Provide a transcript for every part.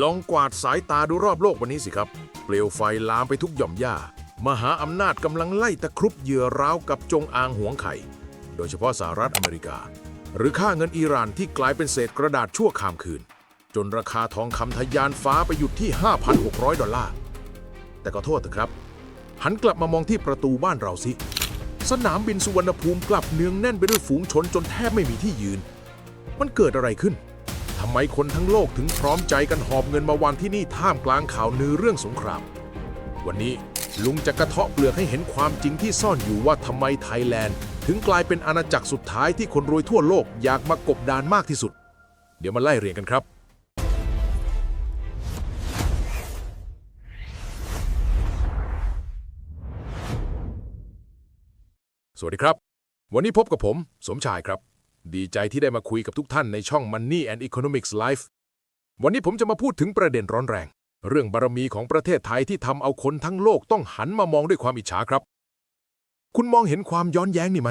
ลองกวาดสายตาดูรอบโลกวันนี้สิครับ เปลวไฟลามไปทุกหย่อมหญ้า มหาอำนาจกำลังไล่ตะครุบเหยื่อร้าวกับจงอางหวงไข่ โดยเฉพาะสหรัฐอเมริกา หรือค่าเงินอิหร่านที่กลายเป็นเศษกระดาษชั่วข้ามคืน จนราคาทองคำทะยานฟ้าไปหยุดที่ 5,600 ดอลลาร์ แต่ก็โทษเถอะครับ หันกลับมามองที่ประตูบ้านเราสิ สนามบินสุวรรณภูมิกลับเนืองแน่นไปด้วยฝูงชนจนแทบไม่มีที่ยืน มันเกิดอะไรขึ้น ทำไมคนทั้งโลกถึงพร้อมใจกันหอบเงินมาวางที่นี่ท่ามกลางข่าวนือเรื่องสงคราม วันนี้ลุงจะกระเทาะเปลือกให้เห็นความจริงที่ซ่อนอยู่ว่าทำไมไทยแลนด์ ถึงกลายเป็นอาณาจักรสุดท้ายที่คนรวยทั่วโลกอยากมากบดานมากที่สุด เดี๋ยวมาไล่เรียงกันครับ สวัสดีครับ วันนี้พบกับผม สมชายครับ ดีใจที่ได้มาคุยกับทุกท่านในช่อง Money and Economics Live วันนี้ผมจะมาพูดถึงประเด็นร้อนแรง เรื่องบารมีของประเทศไทยที่ทำเอาคนทั้งโลกต้องหันมามองด้วยความอิจฉาครับ คุณมองเห็นความย้อนแย้งนี่ไหม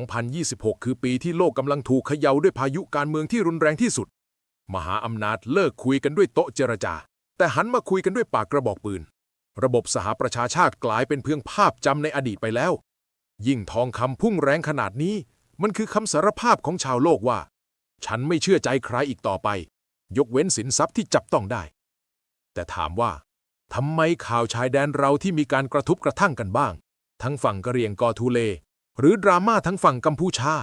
2026 คือปีที่โลกกำลังถูกเขย่าด้วยพายุการเมืองที่รุนแรงที่สุด มหาอำนาจเลิกคุยกันด้วยโต๊ะเจรจา แต่หันมาคุยกันด้วยปากกระบอกปืน ระบบสหประชาชาติกลายเป็นเพียงภาพจำในอดีตไปแล้ว ยิ่งทองคำพุ่งแรงขนาดนี้ มันคือคำสารภาพของชาวโลกว่า ฉันไม่เชื่อใจใครอีกต่อไป ยกเว้นสินทรัพย์ที่จับต้องได้ แต่ถามว่าทำไมข่าวชายแดนเราที่มีการกระทุบกระทั่งกันบ้าง ทั้งฝั่งกะเหรี่ยงกอทูเล หรือดราม่าทั้งฝั่งกัมพูชา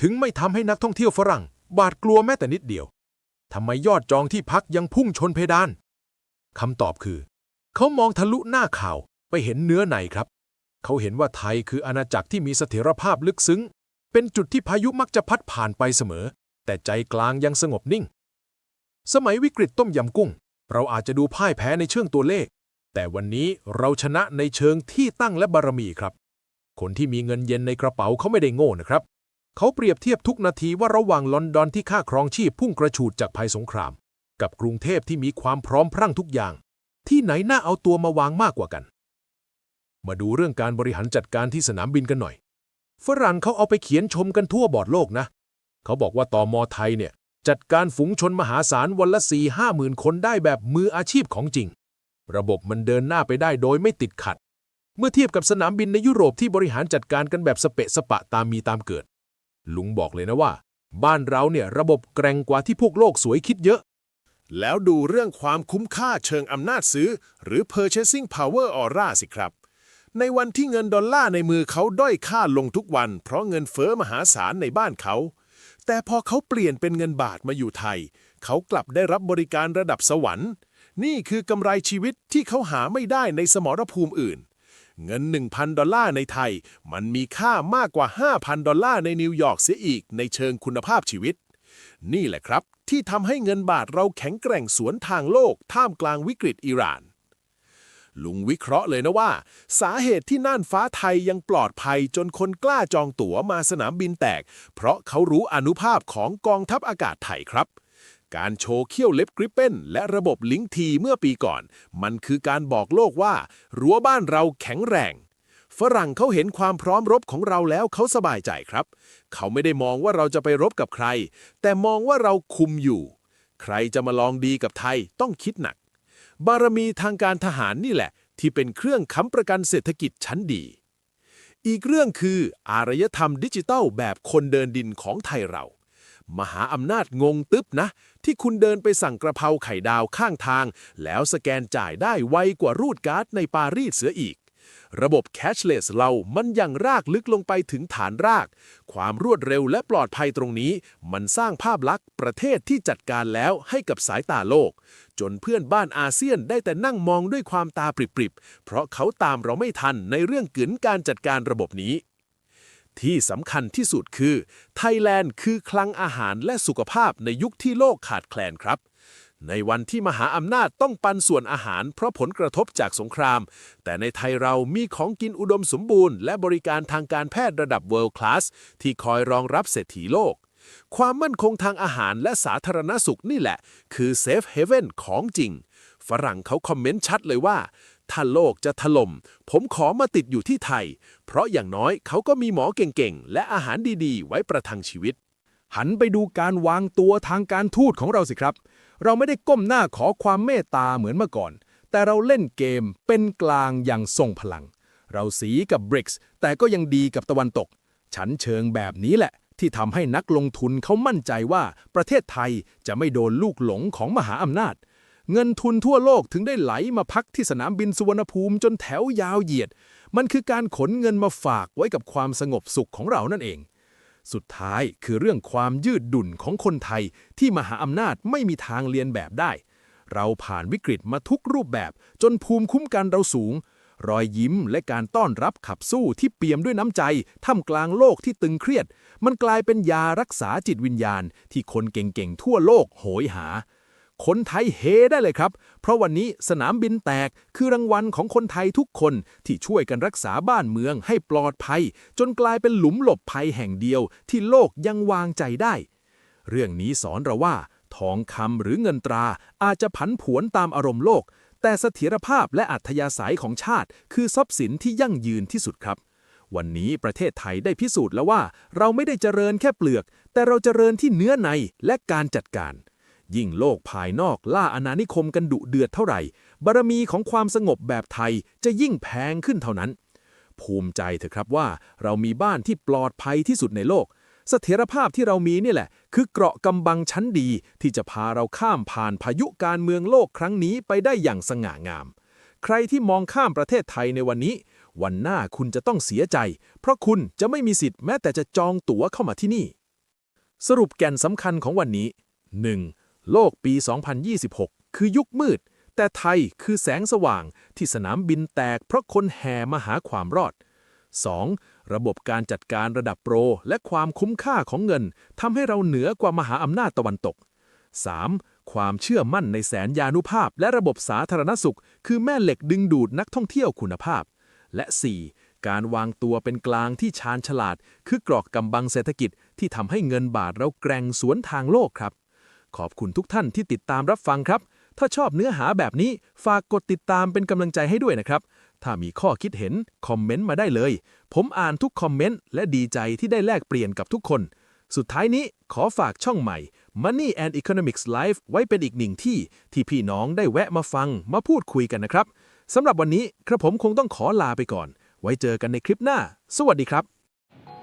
ถึงไม่ทำให้นักท่องเที่ยวฝรั่ง บาดกลัวแม้แต่นิดเดียวทำไมยอดจองที่พักยังพุ่งชนเพดานคำตอบคือ เขามองทะลุหน้าข่าวไปเห็นเนื้อในครับ เขาเห็นว่าไทยคืออาณาจักรที่มีเสถียรภาพลึกซึ้ง เป็นจุดที่พายุมักจะพัดผ่านไปเสมอ แต่ใจกลางยังสงบนิ่ง สมัยวิกฤตต้มยำกุ้ง เราอาจจะดูพ่ายแพ้ในเชิงตัวเลข แต่วันนี้เราชนะในเชิงที่ตั้งและบารมีครับ คนที่มีเงินเย็นในกระเป๋าเขาไม่ได้โง่นะครับ เขาเปรียบเทียบทุกนาทีว่าระหว่างลอนดอนที่ค่าครองชีพพุ่งกระฉูดจากภัยสงคราม กับกรุงเทพที่มีความพร้อมพรั่งทุกอย่าง ที่ไหนน่าเอาตัวมาวางมากกว่ากัน มาดูเรื่องการบริหารจัดการที่สนามบินกันหน่อย ฝรั่งเขาเอาไปเขียนชมกันทั่วบอดโลกนะ เขาบอกว่าตอมอไทยเนี่ย จัดการฝูงชนมหาศาลวันละสี่ห้าหมื่นคนได้แบบมืออาชีพของจริง ระบบมันเดินหน้าไปได้โดยไม่ติดขัด เมื่อเทียบกับสนามบินในยุโรปที่บริหารจัดการกันแบบสเปะสปะตามมีตามเกิด ลุงบอกเลยนะว่า บ้านเราเนี่ยระบบแกร่งกว่าที่พวกโลกสวยคิดเยอะ แล้วดูเรื่องความคุ้มค่าเชิงอำนาจซื้อ หรือ purchasing power aura สิครับ ในวันที่เงินดอลลาร์ในมือเขาด้อยค่าลงทุกวัน เพราะเงินเฟอ้อมหาศาลในบ้านเขา แต่พอเขาเปลี่ยนเป็นเงินบาทมาอยู่ไทย เขากลับได้รับบริการระดับสวรรค์ นี่คือกำไรชีวิตที่เขาหาไม่ได้ในสมรภูมิอื่น เงิน 1,000 ดอลลาร์ในไทย มันมีค่ามากกว่า 5,000 ดอลลาร์ในนิวยอร์กเสียอีกในเชิงคุณภาพชีวิต นี่แหละครับ ที่ทำให้เงินบาทเราแข็งแกร่งสวนทางโลกท่ามกลางวิกฤตอิหร่าน ลุงวิเคราะห์เลยนะว่า สาเหตุที่น่านฟ้าไทยยังปลอดภัยจนคนกล้าจองตั๋วมาสนามบินแตก เพราะเขารู้อนุภาพของกองทัพอากาศไทยครับ การโชว์เขี้ยวเล็บกริปเปนและระบบลิงทีเมื่อปีก่อน มันคือการบอกโลกว่ารั้วบ้านเราแข็งแรงฝรั่งเขาเห็นความพร้อมรบของเราแล้วเขาสบายใจครับ เขาไม่ได้มองว่าเราจะไปรบกับใคร แต่มองว่าเราคุมอยู่ ใครจะมาลองดีกับไทยต้องคิดหนัก บารมีทางการทหารนี่แหละ ที่เป็นเครื่องค้ำประกันเศรษฐกิจชั้นดี อีกเรื่องคืออารยธรรมดิจิตัลแบบคนเดินดินของไทยเรา มหาอำนาจงงตึ๊บนะ ที่คุณเดินไปสั่งกระเพราไข่ดาวข้างทาง แล้วสแกนจ่ายได้ไวกว่ารูดการ์ดในปารีสเสืออีก ระบบ cashless เรามันยังรากลึกลงไปถึงฐานราก ความรวดเร็วและปลอดภัยตรงนี้ มันสร้างภาพลักษณ์ประเทศที่จัดการแล้วให้กับสายตาโลก จนเพื่อนบ้านอาเซียนได้แต่นั่งมองด้วยความตาปริบๆ เพราะเขาตามเราไม่ทันในเรื่องกึนการจัดการระบบนี้ที่สำคัญที่สุดคือ ไทยแลนด์คือคลังอาหารและสุขภาพในยุคที่โลกขาดแคลนครับ ในวันที่มหาอำนาจต้องปันส่วนอาหารเพราะผลกระทบจากสงคราม แต่ในไทยเรามีของกินอุดมสมบูรณ์ และบริการทางการแพทย์ระดับ world class ที่คอยรองรับเศรษฐีโลก ความมั่นคงทางอาหารและสาธารณสุขนี่แหละ คือ safe haven ของจริง ฝรั่งเขาคอมเมนต์ชัดเลยว่า ถ้าโลกจะถล่ม ผมขอมาติดอยู่ที่ไทย เพราะอย่างน้อยเขาก็มีหมอเก่งๆ และอาหารดีๆ ไว้ประทังชีวิต หันไปดูการวางตัวทางการทูตของเราสิครับ เราไม่ได้ก้มหน้าขอความเมตตาเหมือนเมื่อก่อน แต่เราเล่นเกมเป็นกลางอย่างทรงพลัง เราสีกับบริกส์แต่ก็ยังดีกับตะวันตก ฉันเชิงแบบนี้แหละ ที่ทำให้นักลงทุนเขามั่นใจว่าประเทศไทยจะไม่โดนลูกหลงของมหาอำนาจ เงินทุนทั่วโลกถึงได้ไหลมาพักที่สนามบินสุวรรณภูมิจนแถวยาวเหยียด มันคือการขนเงินมาฝากไว้กับความสงบสุขของเรานั่นเอง สุดท้ายคือเรื่องความยืดดุ่นของคนไทยที่มหาอำนาจไม่มีทางเรียนแบบได้ เราผ่านวิกฤตมาทุกรูปแบบจนภูมิคุ้มกันเราสูง รอยยิ้มและการต้อนรับขับสู้ที่เปี่ยมด้วยน้ำใจท่ามกลางโลกที่ตึงเครียด มันกลายเป็นยารักษาจิตวิญญาณที่คนเก่งๆทั่วโลกโหยหา คนไทยเฮได้เลยครับ เพราะวันนี้สนามบินแตกคือรางวัลของคนไทยทุกคนที่ช่วยกันรักษาบ้านเมืองให้ปลอดภัย จนกลายเป็นหลุมหลบภัยแห่งเดียวที่โลกยังวางใจได้ เรื่องนี้สอนเราว่า ทองคำหรือเงินตราอาจจะผันผวนตามอารมณ์โลก แต่เสถียรภาพและอัธยาศัยของชาติ คือทรัพย์สินที่ยั่งยืนที่สุดครับวันนี้ประเทศไทยได้พิสูจน์แล้วว่า เราไม่ได้เจริญแค่เปลือก แต่เราเจริญที่เนื้อในและการจัดการ ยิ่งโลกภายนอกล่าอาณานิคมกันดุเดือดเท่าไหร่ บารมีของความสงบแบบไทยจะยิ่งแพงขึ้นเท่านั้น ภูมิใจเถอะครับว่าเรามีบ้านที่ปลอดภัยที่สุดในโลก เสถียรภาพที่เรามีนี่แหละ คือเกราะกำบังชั้นดี ที่จะพาเราข้ามผ่านพายุการเมืองโลกครั้งนี้ไปได้อย่างสง่างาม ใครที่มองข้ามประเทศไทยในวันนี้ วันหน้าคุณจะต้องเสียใจ เพราะคุณจะไม่มีสิทธิ์แม้แต่จะจองตั๋วเข้ามาที่นี่ สรุปแก่นสำคัญของวันนี้ 1. โลกปี 2026 คือยุคมืด แต่ไทยคือแสงสว่างที่สนามบินแตกเพราะคนแห่มาหาความรอด 2. ระบบการจัดการระดับโปร และความคุ้มค่าของเงินทำให้เราเหนือกว่ามหาอำนาจตะวันตก 3. ความเชื่อมั่นในแสนยานุภาพ และระบบสาธารณสุข คือแม่เหล็กดึงดูดนักท่องเที่ยวคุณภาพ และ 4. การวางตัวเป็นกลางที่ชาญฉลาด คือกรอกกำบังเศรษฐกิจที่ทำให้เงินบาทเราแกร่งสวนทางโลกครับ ขอบคุณทุกท่านที่ติดตามรับฟังครับ ถ้าชอบเนื้อหาแบบนี้ฝากกดติดตามเป็นกำลังใจให้ด้วยนะครับ ถ้ามีข้อคิดเห็น คอมเมนต์มาได้เลย ผมอ่านทุกคอมเมนต์และดีใจที่ได้แลกเปลี่ยนกับทุกคน สุดท้ายนี้ขอฝากช่องใหม่ Money and Economics Live ไว้เป็นอีกหนึ่งที่ ที่พี่น้องได้แวะมาฟังมาพูดคุยกันนะครับสำหรับวันนี้กระผมคงต้องขอลาไปก่อน ไว้เจอกันในคลิปหน้า สวัสดีครับ